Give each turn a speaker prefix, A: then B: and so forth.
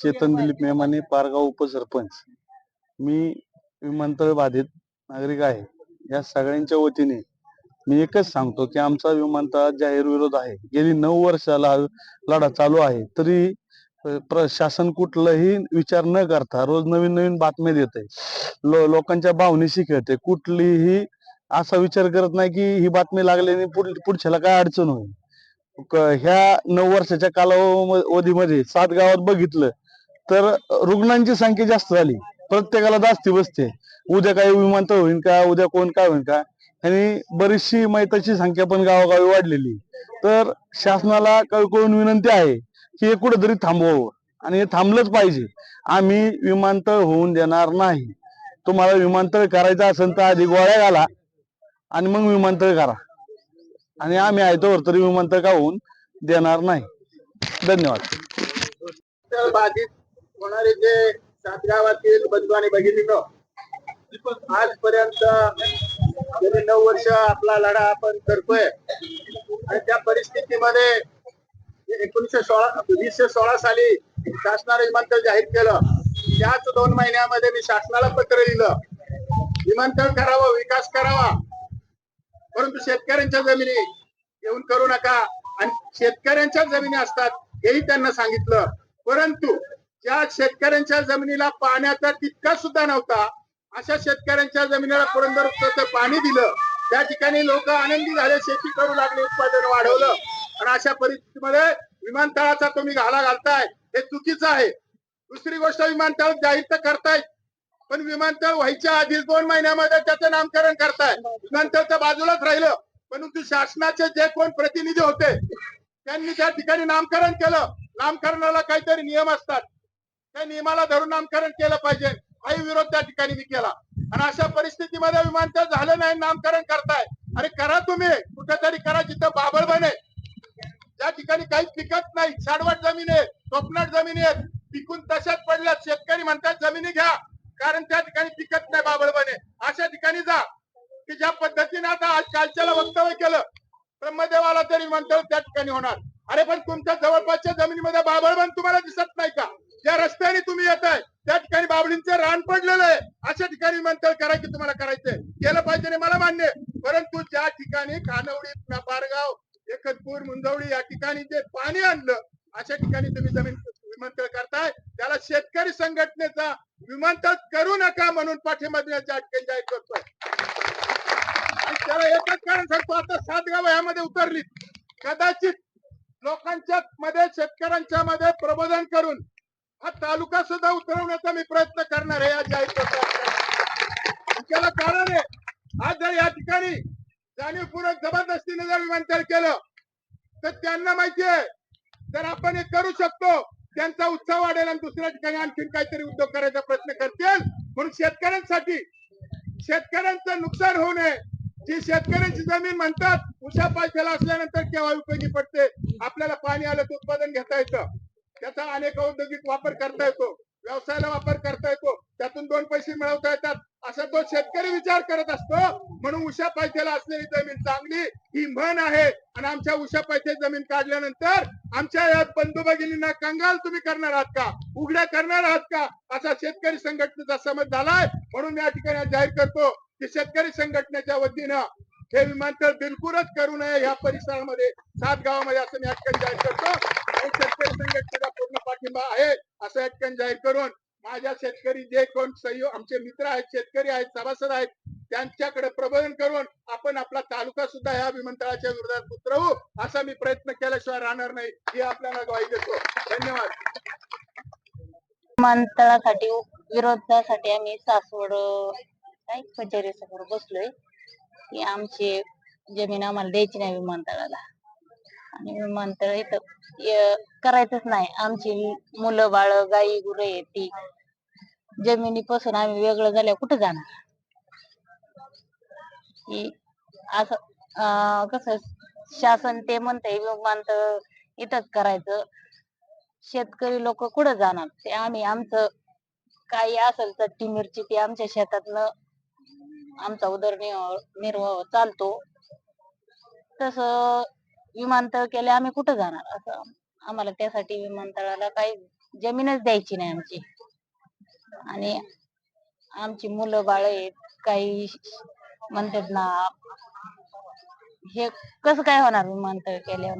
A: चेतन दिलीप मेमाने पारगाव उपसरपंच. मी विमानतळ बाधित नागरिक आहे. या सगळ्यांच्या वतीने मी एकच सांगतो की आमचा विमानतळात जाहीर विरोध आहे. गेली नऊ वर्षाला लढा चालू आहे. तरी प्रशासन कुठलाही विचार न करता रोज नवीन नवीन बातम्या देते लो, लोकांच्या भावनेशी खेळते कुठलीही असा विचार करत नाही की ही बातमी लागल्याने पुढच्याला काय अडचण होईल. ह्या नऊ वर्षाच्या कालावधीमध्ये सात गावात बघितलं तर रुग्णांची संख्या जास्त झाली. प्रत्येकाला जास्ती बसते. उद्या काही विमानतळ होईल का? उद्या कोण काय होईल का? आणि बरीचशी मैताची संख्या पण गावोगावी वाढलेली. तर शासनाला कळकळून विनंती आहे की हे कुठेतरी थांबवावं. आणि हे थांबलंच पाहिजे. आम्ही विमानतळ होऊन देणार नाही. तुम्हाला विमानतळ करायचं असेल तर आधी गोळ्या घाला आणि मग विमानतळ करा. आणि आम्ही आहे तोवर तरी विमानतळ का होऊन देणार नाही. धन्यवाद.
B: बाधित होणारे जे सात गावातील बंधू आणि भगिनीनो आजपर्यंत गेले नऊ वर्ष आपला लढा आपण करतोय. आणि त्या परिस्थितीमध्ये एकोणीसशे सोळा वीसशे सोळा साली शासनाने विमानतळ जाहीर केलं त्याच दोन महिन्यामध्ये मी शासनाला पत्र लिहिलं. विमानतळ करावं विकास करावा. परंतु शेतकऱ्यांच्या जमिनी घेऊन करू नका. आणि शेतकऱ्यांच्या जमिनी असतात हेही त्यांना सांगितलं. परंतु ज्या शेतकऱ्यांच्या जमिनीला पाण्याचा तितका सुद्धा नव्हता अशा शेतकऱ्यांच्या जमिनीला पुरंदर पाणी दिलं. त्या ठिकाणी लोक आनंदी झाले शेती करू लागले उत्पादन वाढवलं. आणि अशा परिस्थितीमध्ये विमानतळाचा तुम्ही घाला घालताय हे चुकीचं आहे. दुसरी गोष्ट विमानतळ जाहीर तर करतायत पण विमानतळ व्हायच्या आधी दोन महिन्यामध्ये त्याचं नामकरण करताय. विमानतळ तर बाजूलाच राहिलं परंतु शासनाचे जे कोण प्रतिनिधी होते त्यांनी त्या ठिकाणी नामकरण केलं. नामकरणाला काहीतरी नियम असतात. त्या नियमाला धरून नामकरण केलं पाहिजे. काही विरोध त्या ठिकाणी मी केला. आणि अशा परिस्थितीमध्ये विमानतळ झालं नाही नामकरण करताय. अरे करा तुम्ही कुठेतरी करा जिथं बाबळ बने त्या ठिकाणी काही पिकत नाही साडवट जमीन आहे कोकणाट जमीन आहेत पिकून तशाच पडल्या शेतकरी म्हणतात जमिनी घ्या. कारण त्या ठिकाणी पिकत नाही बाबळ बने अशा ठिकाणी जा. की ज्या पद्धतीने आता आज कालच्याला वक्तव्य केलं. ब्रह्मदेवाला तरी विमानतळ त्या ठिकाणी होणार. अरे पण तुमच्या जवळपासच्या जमिनीमध्ये बाबळबन तुम्हाला दिसत नाही का? ज्या रस्त्याने तुम्ही येत आहे. त्या ठिकाणी बाबळींचं रान पडलेलं आहे. अशा ठिकाणी विमानतळ करायचे तुम्हाला करायचंय. केलं पाहिजे मला मान्य परंतु ज्या ठिकाणी खानवडी पारगाव एकतपूर मुंजवडी या ठिकाणी जे पाणी आणलं अशा ठिकाणी तुम्ही जमीन विमानतळ करताय. त्याला शेतकरी संघटनेचा विमानतळ करू नका म्हणून पाठिंबा देण्याच्या ठिकाणी जाहीर करतोय. त्याला एकच कारण सांगतो आता सात गाव यामध्ये उतरली कदाचित लोकांच्या मध्ये शेतकऱ्यांच्या मध्ये प्रबोधन करून हा तालुका सुद्धा उतरवण्याचा मी प्रयत्न करणार आहे या त्याला कारण आहे आज जर या ठिकाणी जाणीवपूर्वक जबरदस्तीने जर विमानतळ केलं तर त्यांना माहिती आहे जर आपण हे करू शकतो त्यांचा उत्साह वाढेल आणि दुसऱ्या ठिकाणी आणखीन काहीतरी उद्योग करायचा प्रयत्न करतील. म्हणून शेतकऱ्यांसाठी शेतकऱ्यांचं नुकसान होऊ नये. जी शेतकऱ्यांची जमीन म्हणतात उशा पायथ्याला असल्यानंतर केव्हा उपयोगी पडते. आपल्याला पाणी आलं तर उत्पादन घेता येतं. त्याचा अनेक औद्योगिक वापर करता येतो व्यवसायाला वापर करता येतो त्यातून दोन पैसे मिळवता येतात. असा तो शेतकरी विचार करत असतो म्हणून उशा पायथ्याला असलेली जमीन चांगली ही म्हण आहे. आणि आमच्या उशा पायथ्या जमीन काढल्यानंतर आमच्या या बंधू भगिनींना कंगाल तुम्ही करणार आहात का? उघड्या करणार आहात का? असा शेतकरी संघटनेचा समज झालाय. म्हणून या ठिकाणी जाहीर करतो की शेतकरी संघटनेच्या वतीनं हे विमानतळ बिलकुलच करू नये या परिसरामध्ये. सात गावामध्ये असं मी या जाहीर करतो. आणि शेतकरी संघटनेचा पूर्ण पाठिंबा आहे असं या जाहीर करून माझ्या शेतकरी जे कोण सहयोग आमचे मित्र आहेत शेतकरी आहेत सभासद आहेत त्यांच्याकडे प्रबोधन करून आपण आपला तालुका सुद्धा या विमानतळाच्या विरोधात उतरवू असा मी प्रयत्न केल्याशिवाय राहणार नाही हे आपल्याला ग्वाही देतो. धन्यवाद.
C: विमानतळासाठी विरोधासाठी आम्ही सासवड कचेरी समोर बसलोय. की आमची जमीन आम्हाला द्यायची नाही विमानतळाला. आणि विमानतळ इथं करायचंच नाही. आमची मुलं बाळ गाई गुरं ती. जमिनीपासून आम्ही वेगळं झाल्यावर कुठं जाणार? की असं अं, कसं शासन ते म्हणतंय विमानतळ इथंच करायचं. शेतकरी लोक कुठं जाणार? ते आम्ही आमचं काही असेल चट्टी मिरची ती आमच्या शेतातनं आमचा उदरनिर्वाह निर्वाह चालतो. तस विमानतळ केले आम्ही कुठं जाणार? असं आम्हाला त्यासाठी विमानतळाला काही जमीनच द्यायची नाही आमची. आणि आमची मुलं बाळ आहेत काही म्हणतात ना हे कसं काय होणार विमानतळ केल्यावर?